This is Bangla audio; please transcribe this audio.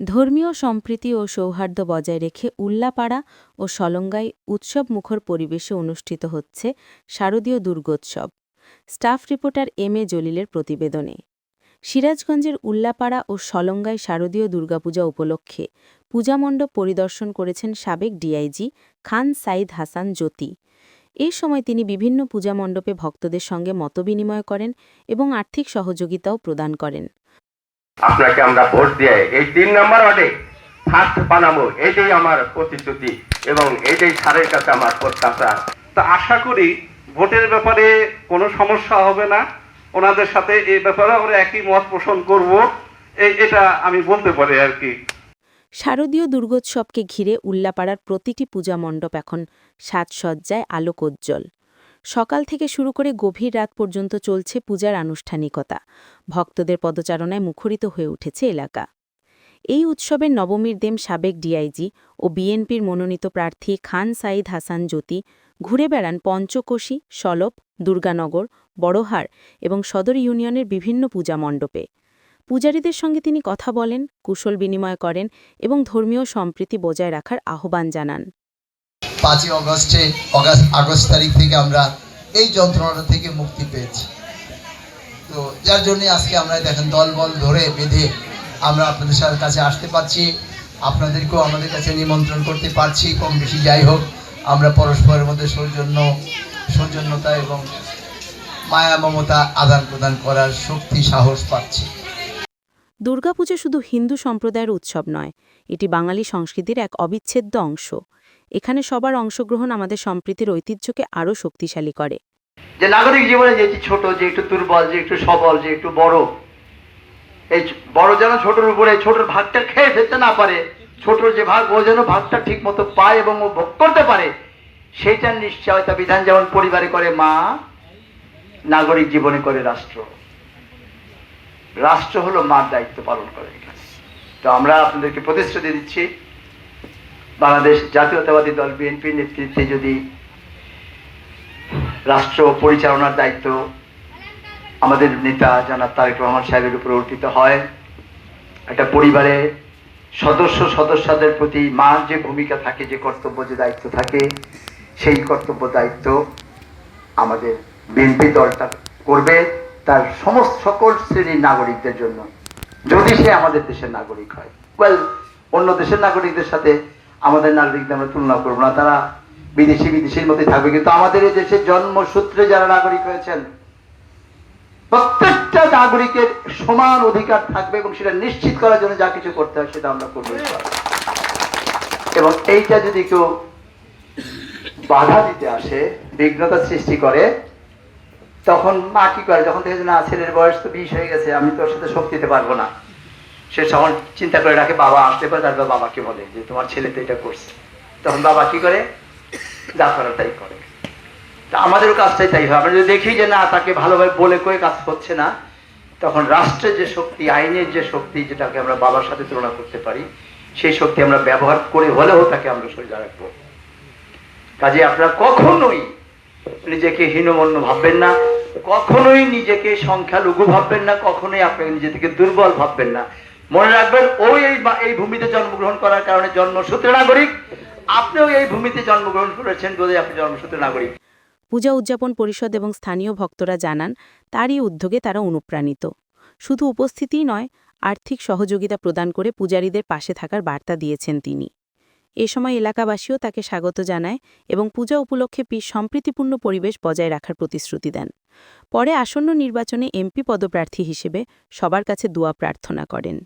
ধর্মীয় সম্প্রীতি ও সৌহার্দ্য বজায় রেখে উল্লাপাড়া ও সলঙ্গায় উৎসব মুখর পরিবেশে অনুষ্ঠিত হচ্ছে শারদীয় Durgotsav. Staff reporter M A জলিলের প্রতিবেদনে। সিরাজগঞ্জের উল্লাপাড়া ও সলঙ্গায় শারদীয় দুর্গাপূজা উপলক্ষে পূজামণ্ডপ পরিদর্শন করেছেন সাবেক ডিআইজি খান সাইদ হাসান জ্যোতি। এ সময় তিনি বিভিন্ন পূজামণ্ডপে ভক্তদের সঙ্গে মতবিনিময় করেন এবং আর্থিক সহযোগিতাও প্রদান করেন। আপনাকে আমরা ভোট দিয়ে এই তিন নম্বর ওয়ার্ডে ফার্স্ট বানাবো। এটাই আমার প্রতিশ্রুতি এবং এটাই স্যারের কাছে আমার প্রত্যাশা। তা আশা করি ভোটের ব্যাপারে কোনো সমস্যা হবে না। ওনাদের সাথে এই ব্যাপারে আমরা একই মত পোষণ করব। এই এটা আমি বলতে পারি আর কি। শারদীয় দুর্গোৎসবকে ঘিরে উল্লাপাড়ার প্রতিটি পূজা মণ্ডপ এখন সাজসজ্জায় আলোকোজ্জ্বল। সকাল থেকে শুরু করে গভীর রাত পর্যন্ত চলছে পূজার আনুষ্ঠানিকতা। ভক্তদের পদচারণায় মুখরিত হয়ে উঠেছে এলাকা। এই উৎসবের নবমীর দেম সাবেক ডিআইজি ও বিএনপির মনোনীত প্রার্থী খান সাইদ হাসান জ্যোতি, ঘুরে বেড়ান পঞ্চকোশী, সলপ, দুর্গানগর, বড়হার এবং সদর ইউনিয়নের বিভিন্ন পূজা মণ্ডপে। পূজারীদের সঙ্গে তিনি কথা বলেন, কুশল বিনিময় করেন এবং ধর্মীয় সম্প্রীতি বজায় রাখার আহ্বান জানান। পাঁচই অগস্টে, অগাস্ট, আগস্ট তারিখ থেকে আমরা এই যন্ত্রণাটা থেকে মুক্তি পেয়েছি। তো যার জন্যে আজকে আমরা দেখেন দলবল ধরে বেঁধে আমরা আপনাদের কাছে আসতে পারছি। আপনাদেরকেও আমাদের কাছে নিমন্ত্রণ করতে পারছি। কম বেশি যাই হোক, আমরা পরস্পরের মধ্যে সৌজন্য, সৌজন্যতা এবং মায়া মমতা আদান প্রদান করার শক্তি, সাহস পাচ্ছি। দুর্গাপূজা শুধু হিন্দু সম্প্রদায়ের উৎসব নয়, এটি বাঙালি সংস্কৃতির এক অবিচ্ছেদ্য অংশ। এখানে সবার অংশগ্রহণ আমাদের সম্প্রীতির ঐতিহ্যকে আরও শক্তিশালী করে। যে নাগরিক জীবনে যে ছোট, যে একটু দুর্বল, যে একটু সবল, যে একটু বড়, এই বড় যেন ছোটর উপরে ছোটর ভাগটা খেয়ে ফেলতে না পারে, ছোটর যে ভাগ, ও যেন ভাগটা ঠিক মতো পায় এবং ও ভোগ করতে পারে, সেইটার নিশ্চয়তা বিধান যেমন পরিবারে করে মা, নাগরিক জীবনে করে রাষ্ট্র। রাষ্ট্র হলো মার দায়িত্ব পালন করে তো আমরা আপনাদেরকে প্রতিশ্রুতি দিচ্ছি, বাংলাদেশ জাতীয়তাবাদী দল বিএনপির নেতৃত্বে যদি রাষ্ট্র পরিচালনার দায়িত্ব আমাদের নেতা জনাব তারেক রহমান সাহেবের উপর অর্পিত হয়, একটা পরিবারে সদস্য সদস্যদের প্রতি মার যে ভূমিকা থাকে, যে কর্তব্য, যে দায়িত্ব থাকে, সেই কর্তব্য দায়িত্ব আমাদের বিএনপি দলটা করবে। তার সমস্ত সকল শ্রেণির নাগরিকদের জন্য, যদি সে আমাদের দেশের নাগরিক হয়। ওয়েল অন্য দেশের নাগরিকদের সাথে আমাদের নাগরিকদের আমরা তুলনা করব না, তারা বিদেশি বিদেশির মধ্যে থাকবে, কিন্তু আমাদের এই দেশের জন্মসূত্রে যারা নাগরিক হয়েছেন, প্রত্যেকটা নাগরিকের সমান অধিকার থাকবে এবং সেটা নিশ্চিত করার জন্য যা কিছু করতে হয় সেটা আমরা করব এবং এইটা যদি কেউ বাধা দিতে আসে, বিঘ্নতা সৃষ্টি করে তখন মা কি করে? যখন দেখে না, ছেলের বয়স তো বিষ হয়ে গেছে, আমি তোর সাথে শক্তি দিতে পারব না। সে তখন চিন্তা করে রাখে, বাবা আসতে পারে তারপর বাবাকে বলে যে, তোমার ছেলে তো এটা করছে। তখন বাবা কি করে? যা করার তাই করে। তা আমাদেরও কাজটাই তাই হয়। আমরা যদি দেখি যে না, তাকে ভালোভাবে বলে কয়ে কাজ হচ্ছে না, তখন রাষ্ট্রের যে শক্তি, আইনের যে শক্তি, যেটাকে আমরা বাবার সাথে তুলনা করতে পারি, সেই শক্তি আমরা ব্যবহার করে হলেও তাকে আমরা সরিয়ে রাখব। কাজে আপনারা কখনোই নিজেকে হীনমন্য ভাববেন না, কখনোই নিজেকে সংখ্যালঘু ভাববেন না, কখনোই আপনাকে নিজে থেকে দুর্বল ভাববেন না। মনে রাখবেন, ওই এই ভূমিতে জন্মগ্রহণ করার কারণে জন্মসূত্রে নাগরিক। আপনিও এই ভূমিতে জন্মগ্রহণ করেছেন বলে আপনি জন্মসূত্রে নাগরিক। পূজা উদযাপন পরিষদ এবং স্থানীয় ভক্তরা জানান, তারই উদ্যোগে তারা অনুপ্রাণিত। শুধু উপস্থিতিই নয়, আর্থিক সহযোগিতা প্রদান করে পূজারীদের পাশে থাকার বার্তা দিয়েছেন তিনি। এ সময় এলাকাবাসীও তাকে স্বাগত জানায় এবং পূজা উপলক্ষে পি সম্প্রীতিপূর্ণ পরিবেশ বজায় রাখার প্রতিশ্রুতি দেন। পরে আসন্ন নির্বাচনে এমপি পদপ্রার্থী হিসেবে সবার কাছে দোয়া প্রার্থনা করেন।